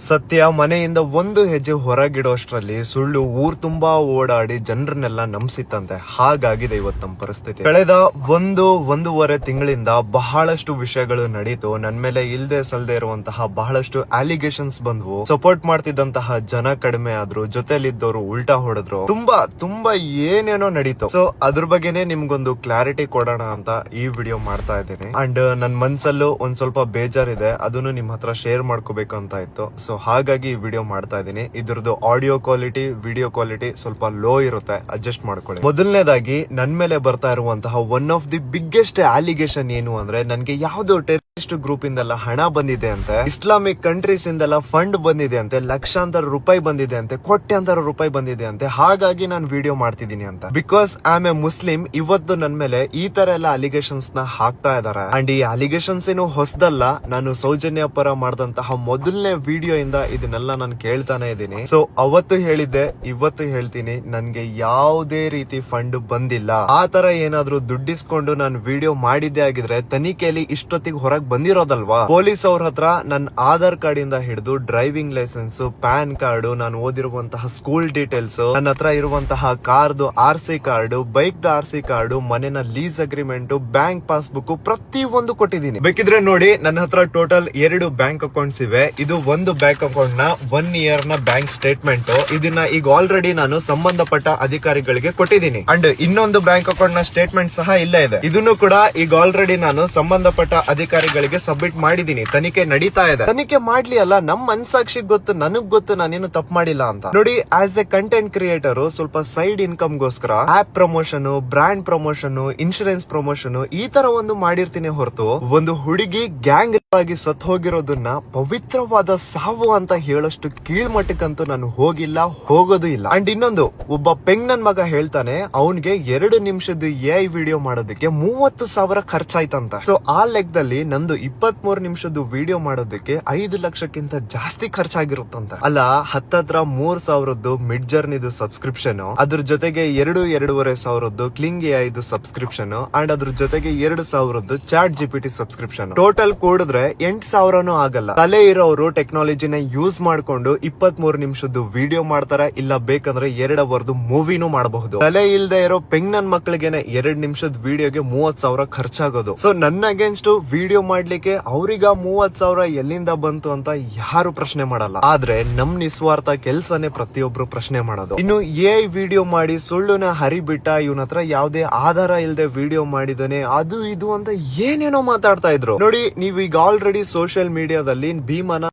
ಸತ್ಯ ಮನೆಯಿಂದ ಒಂದು ಹೆಜ್ಜೆ ಹೊರಗಿಡೋಷ್ಟರಲ್ಲಿ ಸುಳ್ಳು, ಊರ್ ತುಂಬಾ ಓಡಾಡಿ ಜನರನ್ನೆಲ್ಲ ನಂಬಿಸಿತ್ತಂತೆ. ಹಾಗಾಗಿದೆ ಇವತ್ತು ನಮ್ಮ ಪರಿಸ್ಥಿತಿ. ಕಳೆದ ಒಂದು, ಒಂದೂವರೆ ತಿಂಗಳಿಂದ ಬಹಳಷ್ಟು ವಿಷಯಗಳು ನಡೀತು. ನನ್ ಮೇಲೆ ಇಲ್ದೆ ಸಲ್ದೆ ಇರುವಂತಹ ಬಹಳಷ್ಟು ಅಲಿಗೇಷನ್ಸ್ ಬಂದ್ವು. ಸಪೋರ್ಟ್ ಮಾಡ್ತಿದ್ದಂತಹ ಜನ ಕಡಿಮೆ ಆದ್ರು ಜೊತೆಲಿದ್ದವರು ಉಲ್ಟಾ ಹೊಡೆದ್ರು. ತುಂಬಾ ತುಂಬಾ ಏನೇನೋ ನಡೀತು. ಸೊ ಅದ್ರ ಬಗ್ಗೆನೆ ನಿಮ್ಗೊಂದು ಕ್ಲಾರಿಟಿ ಕೊಡೋಣ ಅಂತ ಈ ವಿಡಿಯೋ ಮಾಡ್ತಾ ಇದ್ದೀನಿ. ಅಂಡ್ ನನ್ ಮನ್ಸಲ್ಲೂ ಒಂದ್ ಸ್ವಲ್ಪ ಬೇಜಾರಿದೆ. ಅದನ್ನು ನಿಮ್ ಹತ್ರ ಶೇರ್ ಮಾಡ್ಕೋಬೇಕು ಅಂತ ಇತ್ತು. ಸೊ ಹಾಗಾಗಿ ಈ ವಿಡಿಯೋ ಮಾಡ್ತಾ ಇದ್ದೀನಿ. ಇದ್ರದ್ದು ಆಡಿಯೋ ಕ್ವಾಲಿಟಿ ವಿಡಿಯೋ ಕ್ವಾಲಿಟಿ ಸ್ವಲ್ಪ ಲೋ ಇರುತ್ತೆ. ಅಡ್ಜಸ್ಟ್ ಮಾಡ್ಕೊಳ್ಳಿ. ಮೊದಲನೇದಾಗಿ, ನನ್ ಮೇಲೆ ಬರ್ತಾ ಇರುವಂತಹ one of the biggest allegation ಏನು ಅಂದ್ರೆ, ನನ್ಗೆ ಯಾವ್ದೋ ಟೆರರಿಸ್ಟ್ ಗ್ರೂಪ್ ಇಂದೆಲ್ಲ ಹಣ ಬಂದಿದೆ ಅಂತೆ. ಇಸ್ಲಾಮಿಕ್ ಕಂಟ್ರೀಸ್ ಇಂದೆಲ್ಲ ಫಂಡ್ ಬಂದಿದೆ ಅಂತೆ. ಲಕ್ಷಾಂತರ ರೂಪಾಯಿ ಬಂದಿದೆ ಅಂತೆ. ಕೋಟ್ಯಾಂತರ ರೂಪಾಯಿ ಬಂದಿದೆ ಅಂತೆ. ಹಾಗಾಗಿ ನಾನು ವಿಡಿಯೋ ಮಾಡ್ತಿದ್ದೀನಿ ಅಂತ. Because I am a Muslim ಇವತ್ತು ನನ್ ಮೇಲೆ ಈ ತರ ಎಲ್ಲ ಅಲಿಗೇಷನ್ಸ್ನ ಹಾಕ್ತಾ ಇದಾರೆ. ಅಂಡ್ ಈ ಅಲಿಗೇಷನ್ಸ್ ಏನು ಹೊಸದಲ್ಲ. ನಾನು ಸೌಜನ್ಯ ಪರ ಮಾಡಿದಂತಹ ಮೊದಲನೇ ವಿಡಿಯೋ ಇಂದ ಇದನ್ನೆಲ್ಲ ನಾನು ಕೇಳ್ತಾನೆ ಇದ್ದೀನಿ. ಸೊ ಅವತ್ತು ಹೇಳಿದ್ದೆ, ಇವತ್ತು ಹೇಳ್ತೀನಿ. ನನ್ಗೆ ಯಾವುದೇ ರೀತಿ ಫಂಡ್ ಬಂದಿಲ್ಲ. ಆ ತರ ಏನಾದ್ರೂ ದುಡ್ಡಿಸ್ಕೊಂಡು ನಾನು ವಿಡಿಯೋ ಮಾಡಿದ್ದೆ ಆಗಿದ್ರೆ ತನಿಖೆಯಲ್ಲಿ ಇಷ್ಟೊತ್ತಿಗೆ ಹೊರಗ್ ಬಂದಿರೋದಲ್ವಾ? ಪೊಲೀಸ್ ಅವ್ರ ಹತ್ರ ನನ್ನ ಆಧಾರ್ ಕಾರ್ಡ್ ಇಂದ ಹಿಡಿದು ಡ್ರೈವಿಂಗ್ ಲೈಸೆನ್ಸ್, ಪ್ಯಾನ್ ಕಾರ್ಡ್, ನಾನು ಓದಿರುವಂತಹ ಸ್ಕೂಲ್ ಡೀಟೇಲ್ಸ್ ನನ್ನ ಹತ್ರ ಇರುವಂತಹ card R C card bike the R C card, ಮನೆನ ಲೀಸ್ ಅಗ್ರಿಮೆಂಟ್, ಬ್ಯಾಂಕ್ ಪಾಸ್ಬುಕ್ ಪ್ರತಿ ಒಂದು ಕೊಟ್ಟಿದ್ದೀನಿ. ಬೇಕಿದ್ರೆ ನೋಡಿ, ನನ್ನ ಹತ್ರ ಟೋಟಲ್ ಎರಡು ಬ್ಯಾಂಕ್ ಅಕೌಂಟ್ಸ್ ಇವೆ. ಇದು ಒಂದು ಬ್ಯಾಂಕ್ ಅಕೌಂಟ್ನ ಒನ್ ಇಯರ್ನ ಬ್ಯಾಂಕ್ ಸ್ಟೇಟ್ಮೆಂಟ್. ಇದನ್ನ ಈಗ ಆಲ್ರೆಡಿ ನಾನು ಸಂಬಂಧಪಟ್ಟ ಅಧಿಕಾರಿಗಳಿಗೆ ಕೊಟ್ಟಿದ್ದೀನಿ. ಅಂಡ್ ಇನ್ನೊಂದು ಬ್ಯಾಂಕ್ ಅಕೌಂಟ್ನ ಸ್ಟೇಟ್ಮೆಂಟ್ ಸಹ ಇಲ್ಲೇ ಇದೆ. ಇದನ್ನು ಕೂಡ ಈಗ ಆಲ್ರೆಡಿ ನಾನು ಸಂಬಂಧಪಟ್ಟ ಅಧಿಕಾರಿಗಳಿಗೆ ಸಬ್ಮಿಟ್ ಮಾಡಿದೀನಿ ತನಿಖೆ ನಡೀತಾ ಇದೆ. ತನಿಖೆ ಮಾಡ್ಲಿ ಅಲ್ಲ, ನಮ್ ಮನ್ಸಾಕ್ಷಿಗ್ ಗೊತ್ತು, ನನಗ್ ಗೊತ್ತು, ನಾನೇನು ತಪ್ಪು ಮಾಡಿಲ್ಲ ಅಂತ. ನೋಡಿ ಆಸ್ ಎ ಕಂಟೆಂಟ್ ಕ್ರಿಯೇಟರ್ ಸ್ವಲ್ಪ ಸೈಡ್ ಇನ್ಕಮ್ ಗೋಸ್ಕರ app promotion brand promotion insurance promotion ಈ ತರ ಒಂದು ಮಾಡಿರ್ತೀನಿ ಹೊರತು, ಒಂದು ಹುಡುಗಿ ಗ್ಯಾಂಗ್ ಆಗಿ ಸತ್ ಹೋಗಿರೋದನ್ನ ಪವಿತ್ರವಾದ ಸಾವು ಅಂತ ಹೇಳೋಷ್ಟು ಕೀಳ್ಮಟ್ಟಕ್ಕಂತೂ ನಾನು ಹೋಗಿಲ್ಲ, ಹೋಗೋದು ಇಲ್ಲ. ಅಂಡ್ ಇನ್ನೊಂದು, ಒಬ್ಬ ಪೆಂಗ್ ನನ್ ಮಗ ಹೇಳ್ತಾನೆ, ಅವನ್ಗೆ ಎರಡು ನಿಮಿಷದ ಎ ವಿಡಿಯೋ ಮಾಡೋದಕ್ಕೆ ಮೂವತ್ತು ಸಾವಿರ ಖರ್ಚಾಯ್ತಂತ. ಸೊ ಆ ಲೆಕ್ಕದಲ್ಲಿ ನಂದು ಇಪ್ಪತ್ ಮೂರು ನಿಮಿಷದ ವಿಡಿಯೋ ಮಾಡೋದಕ್ಕೆ ಐದು ಲಕ್ಷಕ್ಕಿಂತ ಜಾಸ್ತಿ ಖರ್ಚಾಗಿರುತ್ತಂತ. ಅಲ್ಲ, ಹತ್ತತ್ರ ಮೂರ್ ಸಾವಿರದ್ದು ಮಿಡ್ ಜರ್ನಿದು ಸಬ್ಸ್ಕ್ರಿಪ್ಷನ್, ಅದ್ರ ಜೊತೆಗೆ ಎರಡು ಎರಡೂವರೆ ಸಾವಿರದ್ದು ಕ್ಲಿಂಗ್ ಐದು ಸಬ್ಸ್ಕ್ರಿಪ್ಷನ್ ಅಂಡ್ ಅದ್ರ ಜೊತೆಗೆ ಎರಡು ಸಾವಿರದ್ದು ಚಾಟ್ ಜಿಪಿಟಿ ಸಬ್ಸ್ಕ್ರಿಪ್ಷನ್. ಟೋಟಲ್ ಕೂಡಿದ್ರೆ ಎಂಟ್ ಸಾವಿರನೂ ಆಗಲ್ಲ. ತಲೆ ಇರೋರು ಟೆಕ್ನಾಲಜಿನ ಯೂಸ್ ಮಾಡ್ಕೊಂಡು ಇಪ್ಪತ್ ಮೂರು ನಿಮಿಷದ್ದು ವಿಡಿಯೋ ಮಾಡ್ತಾರೆ ಇಲ್ಲ ಬೇಕಂದ್ರೆ ಎರಡ್ ಅವರ್ದು ಮೂವಿನೂ ಮಾಡಬಹುದು. ತಲೆ ಇಲ್ದೆ ಇರೋ ಪೆಂಗ್ ನನ್ ಮಕ್ಳಿಗೆನೆ ಎರಡ್ ನಿಮಿಷದ ವಿಡಿಯೋಗೆ ಮೂವತ್ ಸಾವಿರ ಖರ್ಚಾಗೋದು. ಸೊ ನನ್ನ ಅಗೇನ್ಸ್ಟ್ ವಿಡಿಯೋ ಮಾಡ್ಲಿಕ್ಕೆ ಅವ್ರಿಗ ಮೂವತ್ ಸಾವಿರ ಎಲ್ಲಿಂದ ಬಂತು ಅಂತ ಯಾರು ಪ್ರಶ್ನೆ ಮಾಡಲ್ಲ. ಆದ್ರೆ ನಮ್ ನಿಸ್ವಾರ್ಥ ಕೆಲ್ಸನೇ ಪ್ರತಿಯೊಬ್ರು ಪ್ರಶ್ನೆ ಮಾಡೋದು. ಇನ್ನು ಏ ವಿಡಿಯೋ ಮಾಡಿ ಸುಳ್ಳುನ ಹರಿಬಿಟ್ಟ ಇವನ ಹತ್ರ ಯಾವ್ದೇ ಆಧಾರ ಇಲ್ದೆ ವಿಡಿಯೋ ಮಾಡಿದಾನೆ, ಅದು ಇದು ಅಂತ ಏನೇನೋ ಮಾತಾಡ್ತಾ ಇದ್ರು. ನೋಡಿ ನೀವ್ ಈಗ ಆಲ್ರೆಡಿ ಸೋಷಿಯಲ್ ಮೀಡಿಯಾದಲ್ಲಿ ಭೀಮನ